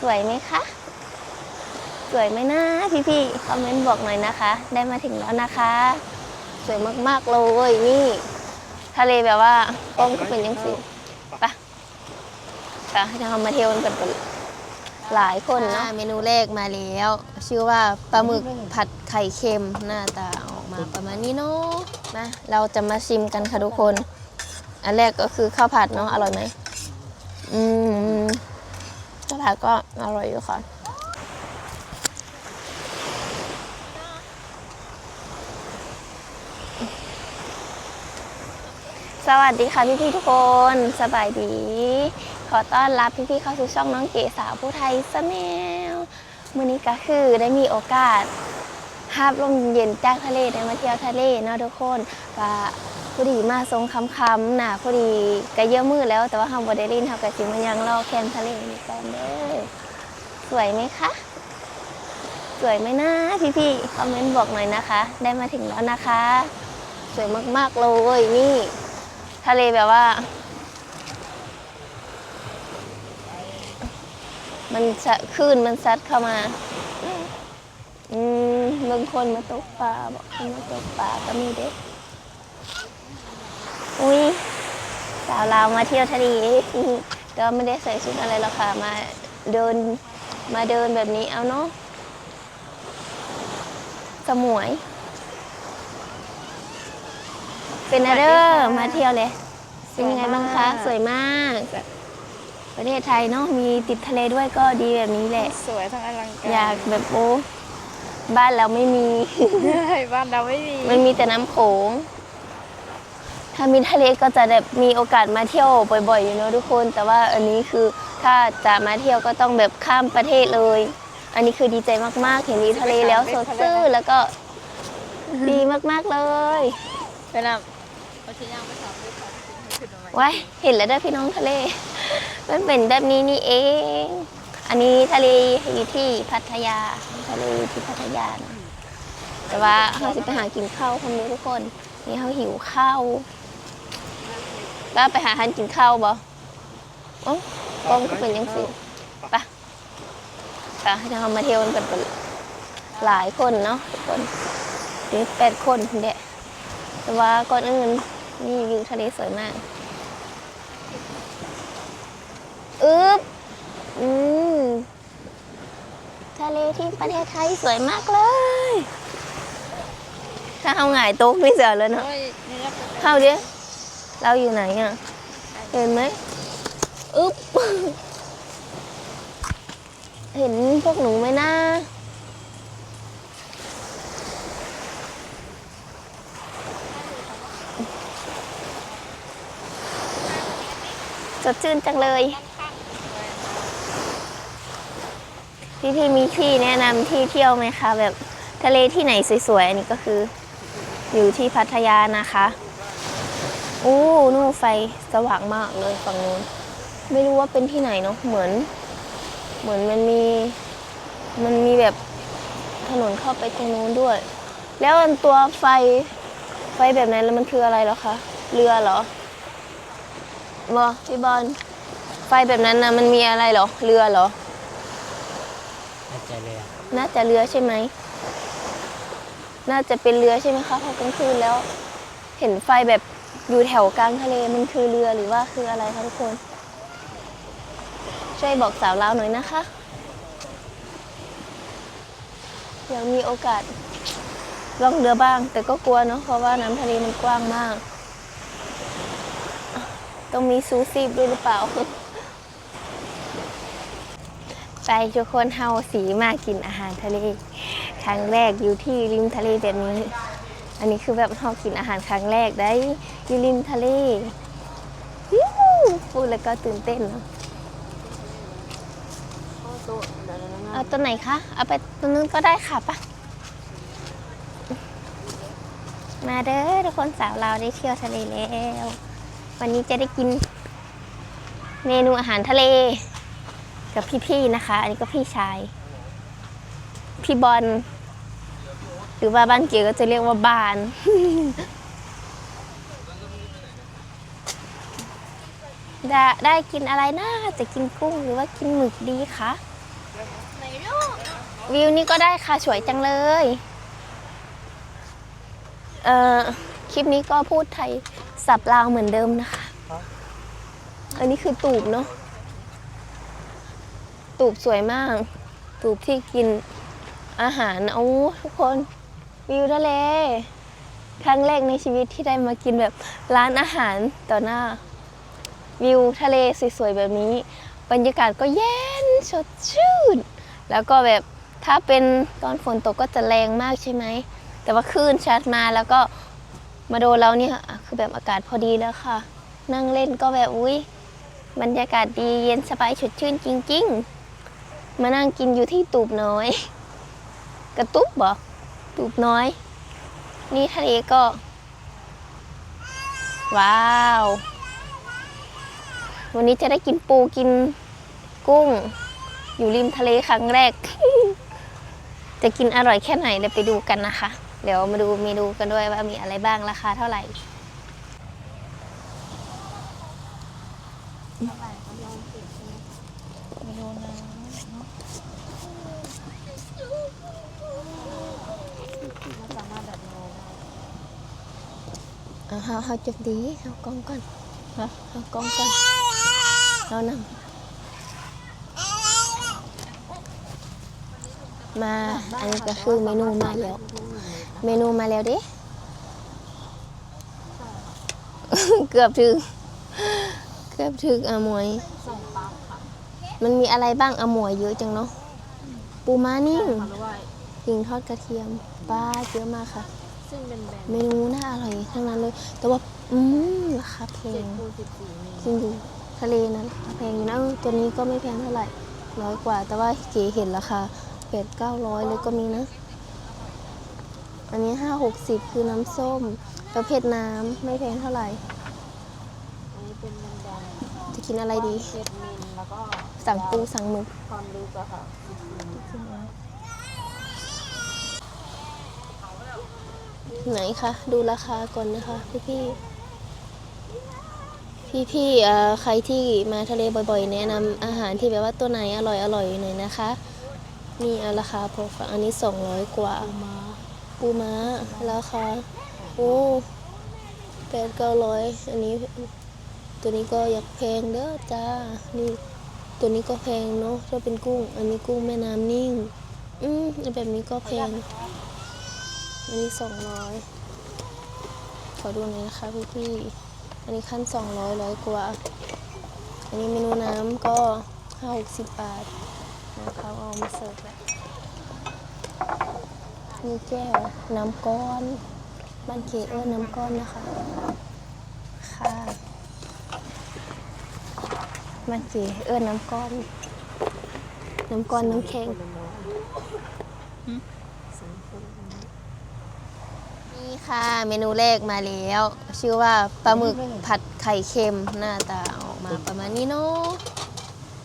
สวยไหมคะ สวยไหมนะพี่ๆคอมเมนต์บอกหน่อยนะคะ ได้มาถึงแล้วนะคะ สวยมากๆเลยนี่ ทะเลแบบว่ากล้องก็เป็นยังสิไปะค่ะให้เรามาเที่ยวกันก่อนหลายคนเนาะเมนูแรกมาแล้ว ชื่อว่าปลาหมึกผัดไข่เค็มหน้าตาออกมาประมาณนี้เนาะมาเราจะมาชิมกันค่ะทุกคน อันแรกก็คือข้าวผัดเนาะอร่อยไหมอืม ข้าวผัดก็อร่อยอยู่ค่ะสวัสดีค่ะพี่ๆทุกคนสบายดี ขอต้อนรับพี่ๆเข้าสู่ช่องน้องเก๋สาวผู้ไทยสแนลมื้อนี้ก็คือได้มีโอกาสหาบลมเย็นจากทะเลได้มาเที่ยวทะเลเนาะทุกคนก็ พอดีมาทรงคำคำๆน่ะพอดีก็เยอะมืดแล้ว แต่ว่าทำบไดลินทำกับสิมันยังรอแคมทะเลนี่ก่อนเด้อสวยไหมคะ สวยไหมนะพี่ๆคอมเมนต์บอกหน่อยนะคะ ได้มาถึงแล้วนะคะ สวยมากๆเลยนี่ ทะเลแบบว่า มันสะคลื่นมันซัดเข้ามา อืมบางคนมาตกปลาบอกคนมาตกปลาก็มีเด็กอุ้ย สาวลาวมาเที่ยวทะเลก็ไม่ได้ใส่ชุดอะไรหรอกค่ะมาเดินมาเดินแบบนี้เอาเนาะสมวย เป็นอะไรเด้อมาเที่ยวเลย เป็นยังไงบ้างคะ สวยมาก ประเทศไทยเนาะมีติดทะเลด้วยก็ดีแบบนี้แหละ สวยทั้งอลังการ อยากแบบโอ้บ้านเราไม่มีใช่บ้านเราไม่มี มันมีแต่น้ำโขง ถ้ามีทะเลก็จะแบบมีโอกาสมาเที่ยวบ่อยๆ อยู่เนอะทุกคน แต่ว่าอันนี้คือถ้าจะมาเที่ยวก็ต้องแบบข้ามประเทศเลย อันนี้คือดีใจมากๆ เห็นมีทะเลแล้วสดชื่นแล้วก็ดีมากๆเลยเป็นแบบเอาชิ้นย่างไปสองด้วยค่ะที่ขึ้นมาไว้เห็นแล้วได้อพี่น้องทะเล มันเป็นแบบนี้นี่เอง อันนี้ทะเลอยู่ที่พัทยาทะเลอยู่ที่พัทยานะแต่ว่าเราจะไปหากินข้าวคนนี้ทุกคน นี่เขาหิวข้าว แล้วไปหาทานกินข้าวบ่อ๋อกล้องก็เป็นยังสิไปะไปให้เรามาเที่ยวกันก่อนหลายคนเนาะทุกคนนี่แปดคนเด็กแต่ว่าก่อนอื่นนี่วิวทะเลสวยมากอึ๊บอืมทะเลที่ประเทศไทยสวยมากเลย ถ้าเอาหงายโต๊ะไม่เสียเลยเนาะโอ้ยนี่รับเข้าดิ เราอยู่ไหนอะ เห็นไหมอึ๊บ เห็นพวกหนูไหมนะสดชื่นจังเลย พี่พี่ๆมีที่แนะนำที่เที่ยวไหมคะ แบบทะเลที่ไหนสวยๆ อันนี้ก็คือ อยู่ที่พัทยานะคะ โอ้นู่นไฟสว่างมากเลยฝั่งนู้น ไม่รู้ว่าเป็นที่ไหนเนาะเหมือน เหมือนมันมี มันมีแบบถนนเข้าไปตรงนู้นด้วย แล้วอันตัวไฟไฟแบบนั้นแล้วมันคืออะไรเหรอคะ เรือเหรอบอพี่บอลไฟแบบนั้นนะมันมีอะไรเหรอ เรือเหรอ น่าจะเลยอะน่าจะเรือใช่ไหม น่าจะเป็นเรือใช่ไหมคะเพราะกลางคืนแล้ว เห็นไฟแบบ อยู่แถวกลางทะเลมันคือเรือหรือว่าคืออะไรคะทุกคน ช่วยบอกสาวลาวหน่อยนะคะยากมีโอกาสล่องเรือบ้าง แต่ก็กลัวเนาะเพราะว่าน้ำทะเลมันกว้างมาก ต้องมีซูซีบด้วยหรือเปล่า ไปทุกคนเฮาสีมากินอาหารทะเล ครั้งแรกอยู่ที่ริมทะเลแบบนี้ อันนี้คือแบบเฮากินอาหารครั้งแรกได้อยู่ริมทะเลฮิ้วพูดแล้วก็ตื่นเต้นเนอะเอาตัวไหนคะ เอาไปตัวนู้นก็ได้ค่ะปะมาเด้อทุกคนสาวเราวได้เที่ยวทะเลแล้ว วันนี้จะได้กิน เมนูอาหารทะเล กับพี่ๆนะคะ อันนี้ก็พี่ชาย พี่บอล หรือว่าบ้านเก๋ก็จะเรียกว่าบาน ได้ได้กินอะไรนะจะกินกุ้งหรือว่ากินหมึกดีคะวิวนี้ก็ได้ค่ะสวยจังเลยเอ่อคลิปนี้ก็พูดไทยสับลาวเหมือนเดิมนะคะ อันนี้คือตูบเนาะ ตูบสวยมาก ตูบที่กินอาหารเอาทุกคน วิวทะเล ครั้งแรกในชีวิตที่ได้มากินแบบร้านอาหารต่อหน้า วิวทะเลสวยๆแบบนี้ บรรยากาศก็เย็นสดชื่น แล้วก็แบบถ้าเป็นตอนฝนตกก็จะแรงมากใช่ไหม แต่ว่าคลื่นชัดมาแล้วก็มาโดนเราเนี่ยคือแบบอากาศพอดีแล้วค่ะ นั่งเล่นก็แบบอุ้ยบรรยากาศดีเย็นสบายสดชื่นจริง ๆ มานั่งกินอยู่ที่ตูบน้อย กระตุบบ่ ตูบน้อย นี่ทะเลก็ ว้าว วันนี้จะได้กินปูกินกุ้ง อยู่ริมทะเลครั้งแรก จะกินอร่อยแค่ไหนเดี๋ยวไปดูกันนะคะ เดี๋ยวมาดูเมนูกันด้วยว่ามีอะไรบ้างราคาเท่าไหร่ เมนูนะเราสามารถแบบโน เอาเฮาเฮาจุดดีเอากองก่อนฮะเอากองก่อนเรานำมาอันนี้ก็คือเมนูมาแล้ว เมนูมาแล้วเด้เกือบถึงเกือบถึงอะหมวย มันมีอะไรบ้างอะหมวยเยอะจังเนาะปูม้านิ่งหิงทอดกระเทียมปลาเยอะมากค่ะ ซึ่งเป็นแบรนด์เมนูน่าอร่อยทั้งนั้นเลย แต่ว่า อืมราคาแพเจ็ดงคูสิบสี่เมจริงดูทะเลนะราคาแพงอยู่นะเออตัวนี้ก็ไม่แพงเท่าไหร่ร้อยกว่า แต่ว่าเก๋เห็นราคาแปดเก้าร้อยเลยก็มีนะ อันนี้ห้าหกสิบคือน้ำส้ม ประเภทน้ำไม่แพงเท่าไหร่ อันนี้เป็นแบรนด์จะกินอะไรดีเจ็ดมิลแล้วก็สั่งปูสั่งหมึกความลึกอะค่ะ ไหนคะดูราคาก่อนนะคะ พี่พี่พี่พี่ใครที่มาทะเลบ่อยๆ แนะนำอาหารที่แบบว่าตัวไหนอร่อยอร่อยหน่อยนะคะนี่เอาราคาพอฟังอันนี้ 200 กว่ามาปูม้าราคาโอ้แปดเก้าร้อยอันนี้ ตัวนี้ก็อยากแพงเด้อจ้านี่ตัวนี้ก็แพงเนาะถ้าเป็นกุ้ง อันนี้กุ้งแม่น้ำนิ่ง อืมแบบนี้ก็แพง อันนี้สองร้อยขอดูหน่อยนะคะพี่พี่อันนี้ขั้นสองร้อยร้อยกว่า อันนี้เมนูน้ำก็ห้าหกสิบบาทนะคะเอามาเสิร์ฟแบบนี่แก้วน้ำก้อนบ้านเคเออน้ำก้อนนะคะค่ะบ้านเคเออน้ำก้อน น้ำก้อนน้ำแข็ง นี่ค่ะเมนูแรกมาแล้ว ชื่อว่าปลาหมึกผัดไข่เค็มหน้าตาออกมาประมาณนี้เนาะ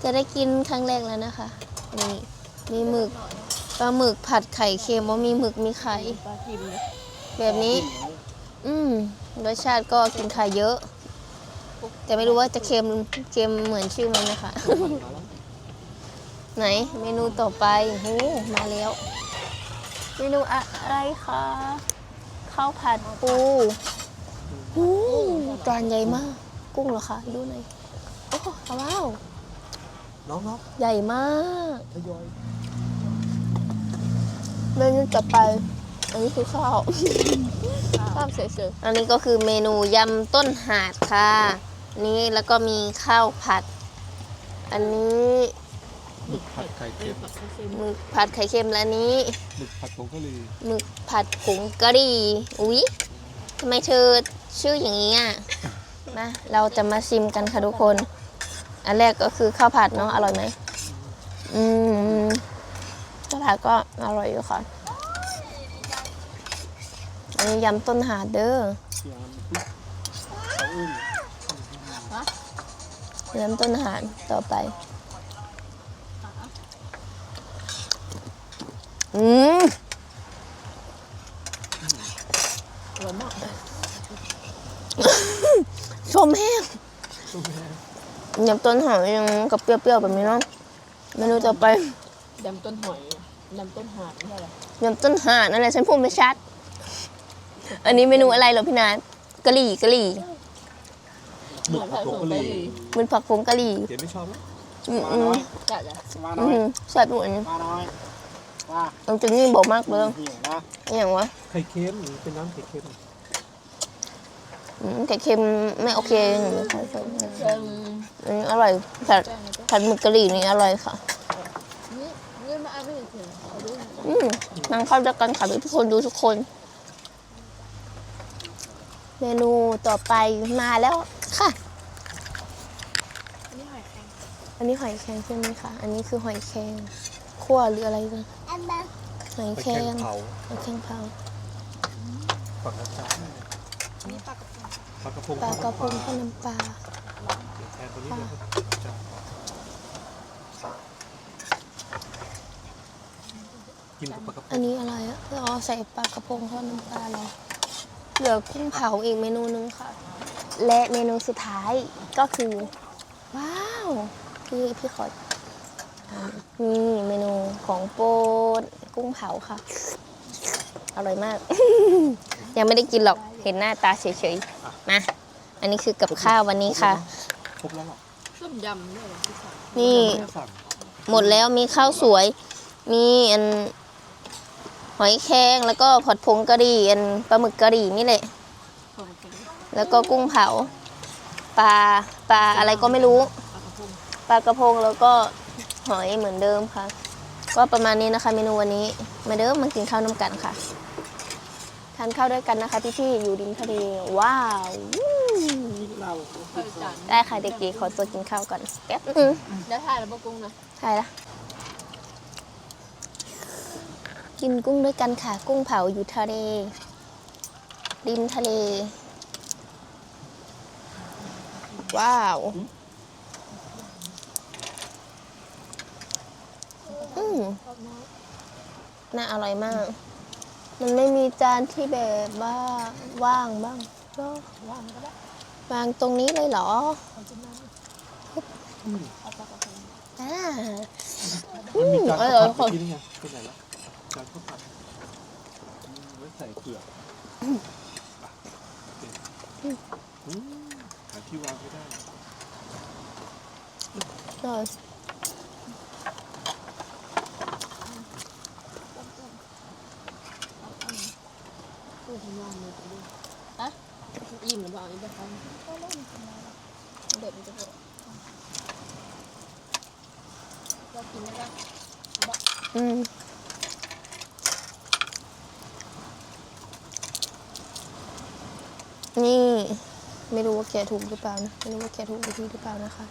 จะได้กินครั้งแรกแล้วนะคะนี่มีหมึกปลาหมึกผัดไข่เค็มว่ามีหมึกมีไข่แบบนี้ อืมรสชาติก็กินไข่เยอะ แต่ไม่รู้ว่าจะเค็มเค็มเหมือนชื่อมันนะคะ ไหนเมนูต่อไปโอ้มาแล้ว เมนูอะไรคะ ข้าวผัดปูหูจานใหญ่มาก กุ้งเหรอคะ ดูหน่อย โอ้โหว้าว น้องใหญ่มากๆทยอยเมนูต่อไป อันนี้คือข้าว ข้าวเฉยๆอันนี้ก็คือเมนูยำต้นหาดค่ะอันนี้แล้วก็มีข้าวผัด อันนี้ หมึกผัดไข่เค็มหมึกผัดไข่เค็มและอันนี้หมึกผัดผงกะหรี่หมึกผัดผงกะหรี่อุ๊ยทำไมเธอชื่ออย่างนี้อะมาเราจะมาชิมกันค่ะทุกคน อันแรกก็คือข้าวผัดเนาะอร่อยไหมอืมข้าวผัดก็อร่อยอยู่ค่ะอันนี้ยำต้นหาดเด้อยำเขาอึ้งยำต้นหาดต่อไป อืมอร่อยมากชมแห้งยำต้นหอมยังกับเปรี้ยวๆแบบนี้เนาะเมนูต่อไปดำต้นหอยดำต้นหาดไม่ใช่เหรอยำต้นห่านนั่นแหละฉันพูดไม่ชัด อันนี้เมนูอะไรเหรอพี่นัทกะหรี่กะหรี่หมึกผัดผงกะหรี่มันผักผงกะหรี่เก๋ไม่ชอบไหมอืมมาอืมน้อยจัดอะมาอืน้อยมแซ่บอยู่อันนี้มาน้อย ว่าน้ำจิ้มนี่บอกมากเลยหิวนะอหย่างวะไข่เค็มเป็นน้ำไข่เค็มอืมไข่เค็มไม่โอเคหนูไม่ค่อยชอบเชิงอันนี้อร่อยผัดแป้งแล้วก็ผัดหมึกกะหรี่นี่อร่อยค่ะ นี่นี่มาเอาไม่ถึงถึงเอาดูอืมนั่งเข้าด้วยกันค่ะทุกคนดูทุกคน เมนูต่อไปมาแล้วค่ะ นี่หอยแครงอันนี้หอยแครงใช่ไหมคะ อันนี้คือหอยแครงคั่วหรืออะไรนะ หอยไข่แครเค็มงเผาหอยแครงเผาปักกระจานนี่ปลากระพงปลากระพงปลากระพงข้าวน้ำปลาแทนตัวนี้เลยครับจานกินกับปลากระพอันงนี้อะไรอะอ๋อใส่ปลากระพงทอดน้ำปลาเหรอเหลือกุ้งเผาอีกเมนูนึงค่ะ และเมนูสุดท้ายก็คือ ว้าว พี่พี่ขออ่า นี่เมนูของโปรดกุ้งเผาค่ะ อร่อยมาก ยังไม่ได้กินหรอกเห็นหน้าตาเฉยๆมาอันนี้คือกับข้าววันนี้ค่ะ ครบแล้วเหรอต้มยำด้วยเหรอที่สั่งนี่ไม่ได้สั่งหมดแล้วมีข้าวสวย มีอันหอยแครงแล้วก็ผัดผงกะหรี่อันปลาหมึกกะหรี่นี่แหละของแกงแล้วก็กุ้งเผา ปลาปลาอะไรก็ไม่รู้ ปลากระพงปลากระพงแล้วก็ห อยเหมือนเดิมค่ะ ก็ประมาณนี้นะคะ เมนูวันนี้มาเดิมมากินข้าวน้ำกันค่ะ ทานข้าวด้วยกันนะคะพี่ๆอยู่ริมทะเลว้าวเราได้ค่ะเด็กๆขอตัวกินข้าวก่อนแป๊บนึงได้ถ่ายแล้วปกุ้งนะใช่ละกินกุ้งด้วยกันค่ะ กุ้งเผาอยู่ทะเลริมทะเล ว้าว มน่าอร่อยมาก มันไม่มีจานที่แบบว่าว่างบ้างก็ว่างก็ได้วางตรงนี้เลยเหรออ่าอืมเอาปลากระพงอ่ามันมีจานเอข้าวอผัดเมื่นี่ไงเป็นไหนละจานข้าวผัดไว้ใส่เผือกอืมหาที่วางไม่ได้ อร่อย พูดถึงว่างเลยจะดูฮะอิ่มหรือเปล่าอิ่มไปครับเด็ดมันจะปวดเรากินได้ปะอืมนี่ ไม่รู้ว่าแกะถูกหรือเปล่านะ ไม่รู้ว่าแกะถูกวิธีหรือเปล่านะคะ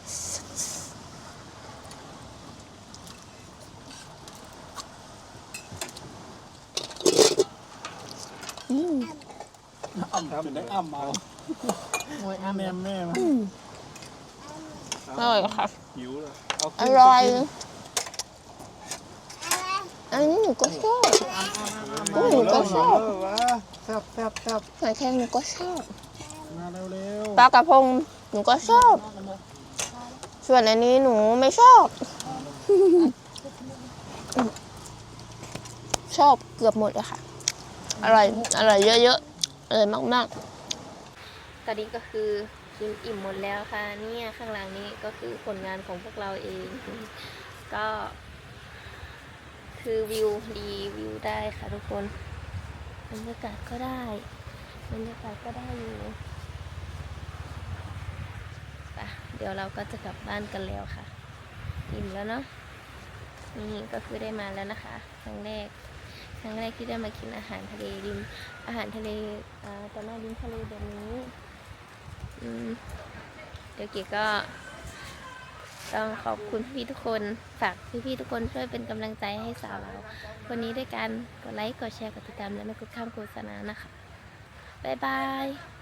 อืมอ้ำครับได้อ้ำเอาโอ้ยแม่แม่มาอืมอร่อยค่ะ หิวเลยเอาอขึ้นร่อยขึ้นอันนี้หนูก็ชอบกุ้งหนูก็ชอบเออวะแซ่บแซ่บแซ่บหอยแครงหนูก็ชอบ มาเร็วเร็วปลากระพงหนูก็ชอบ ส่วนอันนี้หนูไม่ชอบ ชอบเกือบหมดเลยค่ะ อร่อย อร่อยเยอะๆอร่อยมากๆ ตอนนี้ก็คือกินอิ่มหมดแล้วค่ะ เนี่ยข้างหลังนี้ก็คือผลงานของพวกเราเอง ก็ คือวิวดีวิวได้ค่ะทุกคนบรรยากาศก็ได้บรรยากาศก็ได้อยู่ไปเดี๋ยวเราก็จะกลับบ้านกันแล้วค่ะ อิ่มแล้วเนาะนี่ก็คือได้มาแล้วนะคะ ครั้งแรก ครั้งแรกที่ได้มากินอาหารทะเลริม อาหารทะเลต่อหน้าริมทะเลแบบนี้เดี๋ยวเก๋ก็ต้องขอบคุณพี่ๆทุกคนฝากพี่ๆทุกคนช่วยเป็นกำลังใจให้สาวเราคนนี้ด้วยกันกดไลค์กดแชร์กดติดตามและไม่กดข้ามโฆษณานะคะ บ๊ายบาย